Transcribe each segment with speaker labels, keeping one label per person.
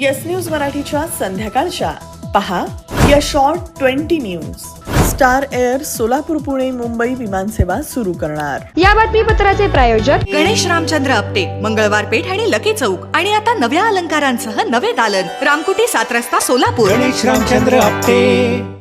Speaker 1: Yes news मराठीच्या संध्याकाळच्या. पहा या short twenty news star air Solapur Pune Mumbai विमानसेवा सुरू करणार.
Speaker 2: या बातमीपत्राचे प्रायोजक
Speaker 3: गणेश रामचंद्र आपटे मंगळवार पेठ आणि लकी चौक. आणि आता नव्या अलंकारांसह नवे दालन. रामकुटी सात रस्ता सोलापूर.
Speaker 4: गणेश रामचंद्र आपटे.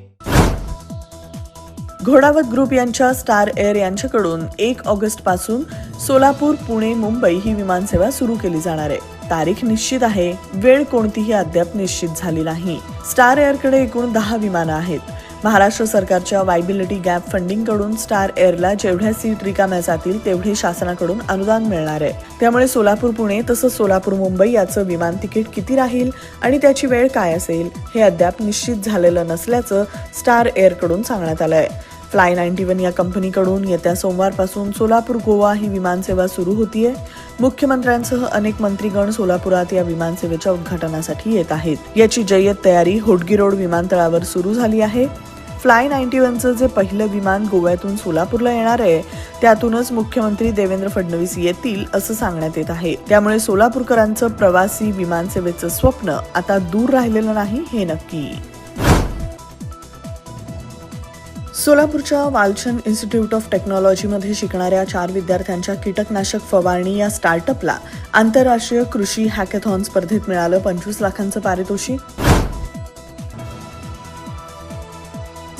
Speaker 1: घोडावत ग्रुप यांच्या स्टार एअर यांच्याकडून एक ऑगस्टपासून सोलापूर पुणे मुंबई ही विमानसेवा सुरू केली जाणार आहे. तारीख निश्चित आहे. वेळ कोणतीही अद्याप निश्चित झाली नाही. स्टार एअरकडे एकूण दहा विमानं आहेत. महाराष्ट्र सरकारच्या वायबिलिटी गॅप फंडिंगकडून स्टार एअरला जेवढ्या सीट रिकाम्या जातील तेवढे शासनाकडून अनुदान मिळणार आहे. त्यामुळे सोलापूर पुणे तसंच सोलापूर मुंबई याचं विमान तिकीट किती राहील आणि त्याची वेळ काय असेल हे अद्याप निश्चित झालेलं नसल्याचं स्टार एअरकडून सांगण्यात आलं आहे फ्लाय नाईन्टी वन या कंपनीकडून येत्या सोमवारपासून सोलापूर गोवा ही विमानसेवा सुरू होतीये. मुख्यमंत्र्यांसह अनेक मंत्रीगण सोलापुरात या विमानसेवेच्या उद्घाटनासाठी येत आहेत. याची जय्यत तयारी होडगी रोड विमानतळावर सुरू झाली आहे. फ्लाय नाईन्टी वनचं जे पहिलं विमान गोव्यातून सोलापूरला येणार आहे त्यातूनच मुख्यमंत्री देवेंद्र फडणवीस येतील असं सांगण्यात येत आहे. त्यामुळे सोलापूरकरांचं प्रवासी विमानसेवेचं स्वप्न आता दूर राहिलेलं नाही हे नक्की. सोलापूरच्या वालचंद इन्स्टिट्यूट ऑफ टेक्नॉलॉजीमध्ये शिकणाऱ्या चार विद्यार्थ्यांच्या कीटकनाशक फवारणी या स्टार्टअपला आंतरराष्ट्रीय कृषी हॅकेथॉन स्पर्धेत मिळालं पंचवीस लाखांचं पारितोषिक.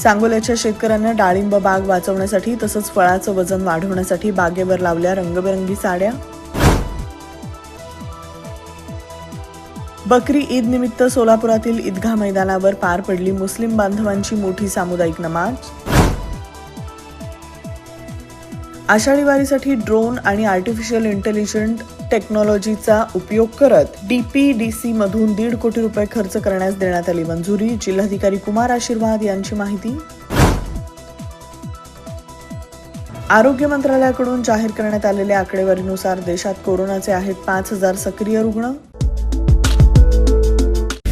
Speaker 1: सांगोल्याच्या शेतकऱ्यांना डाळिंब बाग वाचवण्यासाठी तसंच फळाचं वजन वाढवण्यासाठी बागेवर लावल्या रंगबेरंगी साड्या. बकरी ईद निमित्त सोलापुरातील ईदगाह मैदानावर पार पडली मुस्लिम बांधवांची मोठी सामुदायिक नमाज. आषाढी वारीसाठी ड्रोन आणि आर्टिफिशियल इंटेलिजंट टेक्नॉलॉजीचा उपयोग करत डीपीडीसी मधून दीड कोटी रुपये खर्च करण्यास देण्यात आली मंजुरी. जिल्हाधिकारी कुमार आशीर्वाद यांची माहिती. आरोग्य मंत्रालयाकडून जाहीर करण्यात आलेल्या आकडेवारीनुसार देशात कोरोनाचे आहेत पाच हजार सक्रिय रुग्ण.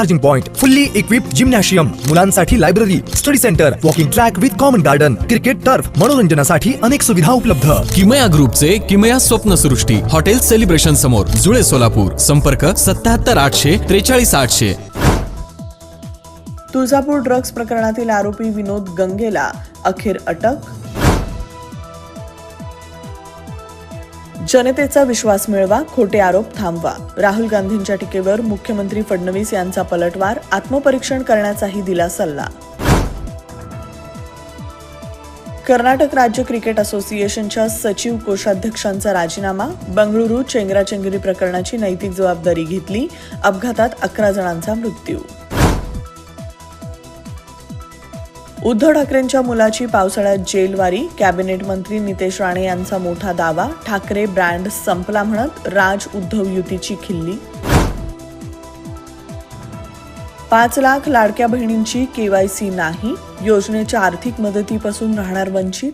Speaker 5: charging point fully equip gymnasium मुलांसाठी library study centre walking track with common garden cricket turf मनोरंजनासाठी अनेक सुविधा उपलब्ध.
Speaker 6: किमया ग्रुपचे किमया स्वप्नसृष्टी हॉटेल सेलिब्रेशन समोर जुळे सोलापूर. संपर्क सत्याहत्तर आठशे त्रेचाळीस आठशे.
Speaker 1: तुळजापूर ड्रग्ज प्रकरणातील आरोपी विनोद गंगेला अखेर अटक? जनतेचा विश्वास मिळवा खोटे आरोप थांबवा. राहुल गांधींच्या टीकेवर मुख्यमंत्री फडणवीस यांचा पलटवार आत्मपरीक्षण करण्याचाही दिला सल्ला. कर्नाटक राज्य क्रिकेट असोसिएशनच्या सचिव कोषाध्यक्षांचा राजीनामा बंगळुरू चेंगराचेंगरी प्रकरणाची नैतिक जबाबदारी घेतली अपघातात अकरा जणांचा मृत्यू. उद्धव ठाकरेंच्या मुलाची पावसाळ्यात जेलवारी. कॅबिनेट मंत्री नितेश राणे यांचा मोठा दावा. ठाकरे ब्रँड संपला म्हणत राज उद्धव युतीची खिल्ली. पाच लाख लाडक्या बहिणींची केवायसी नाही. योजनेच्या आर्थिक मदतीपासून राहणार वंचित.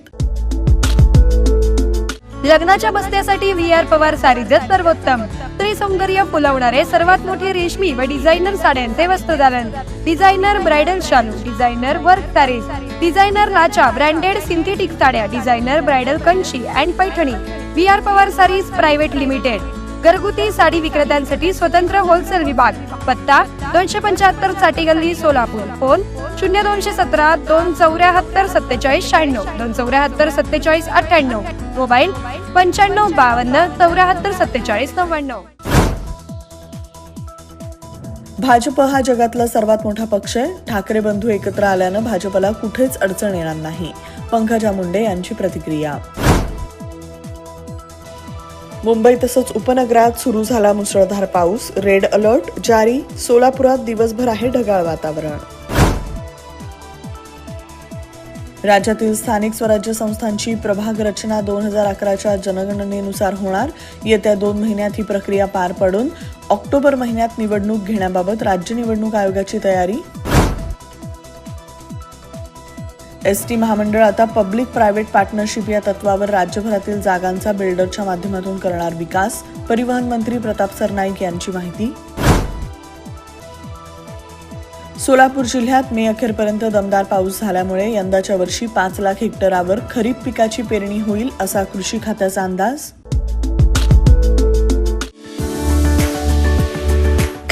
Speaker 2: लग्नाच्या बस्त्यासाठी व्ही आर पवार सारीजच सर्वोत्तम स्त्री सौंदर्य फुलवणारे सर्वात मोठे रेशमी व डिझायनर साड्यांचे वस्त्रदालन डिझायनर ब्रायडल शालू डिझायनर वर्क सारीज डिझायनर लाचा ब्रँडेड सिंथेटिक साड्या designer bridal Kanchi and Paithani. V R Pawar sarees private limited. घरगुती साडी विक्रेत्यांसाठी स्वतंत्र होलसेल विभाग. पत्ता दोनशे पंच्याहत्तरसाठी गल्ली सोलापूर. फोन शून्य दोनशे सतरा दोन चौऱ्याहत्तर सत्तेचाळीस शहाण्णव दोन चौऱ्याहत्तर सत्तेचाळीस अठ्ठ्याण्णव. मोबाईल पंच्याण्णव बावन्न चौऱ्याहत्तर सत्तेचाळीस नव्याण्णव.
Speaker 1: भाजप हा जगातला सर्वात मोठा पक्ष आहे. ठाकरे बंधू एकत्र आल्यानं भाजपला कुठेच अडचण येणार नाही. पंकजा मुंडे यांची प्रतिक्रिया. मुंबई तसंच उपनगरात सुरू झाला मुसळधार पाऊस. रेड अलर्ट जारी. सोलापुरात दिवसभर आहे ढगाळ वातावरण. राज्यातील स्थानिक स्वराज्य संस्थांची प्रभाग रचना दोन हजार अकराच्या जनगणनेनुसार होणार. येत्या दोन महिन्यात ही प्रक्रिया पार पडून ऑक्टोबर महिन्यात निवडणूक घेण्याबाबत राज्य निवडणूक आयोगाची तयारी एस टी महामंडळ आता पब्लिक प्रायव्हेट पार्टनरशिप या तत्वावर राज्यभरातील जागांचा बिल्डरच्या माध्यमातून करणार विकास? परिवहन मंत्री प्रताप सरनाईक यांची माहिती. सोलापूर जिल्ह्यात मे अखेरपर्यंत दमदार पाऊस झाल्यामुळे यंदाच्या वर्षी पाच लाख हेक्टरावर खरीप पिकाची पेरणी होईल असा कृषी खात्याचा अंदाज.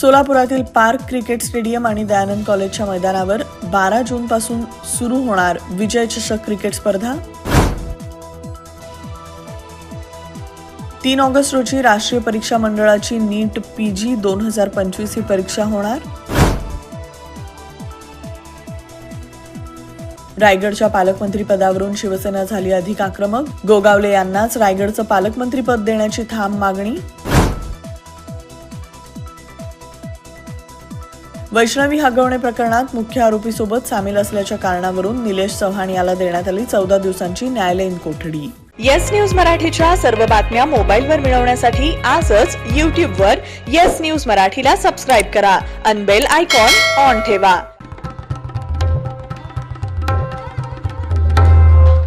Speaker 1: सोलापुरातील पार्क क्रिकेट स्टेडियम आणि दयानंद कॉलेजच्या मैदानावर बारा जून पासून सुरू होणार विजय चषक क्रिकेट स्पर्धा. तीन ऑगस्ट रोजी राष्ट्रीय परीक्षा मंडळाची नीट पीजी दोन हजार पंचवीस ही परीक्षा होणार. रायगडच्या पालकमंत्रीपदावरून शिवसेना झाली अधिक आक्रमक. गोगावले यांनाच रायगडचं पालकमंत्रीपद देण्याची ठाम मागणी. वैष्णवी हगवणे प्रकरणात मुख्य आरोपीसोबत सामील असल्याच्या कारणावरून निलेश चव्हाण याला देण्यात आली चौदा दिवसांची न्यायालयीन कोठडी.
Speaker 7: येस न्यूज मराठीच्या सर्व बातम्या मोबाईलवर मिळवण्यासाठी आजच यूट्यूबवर येस न्यूज मराठीला सबस्क्राईब करा. अनबेल आयकॉन ऑन ठेवा.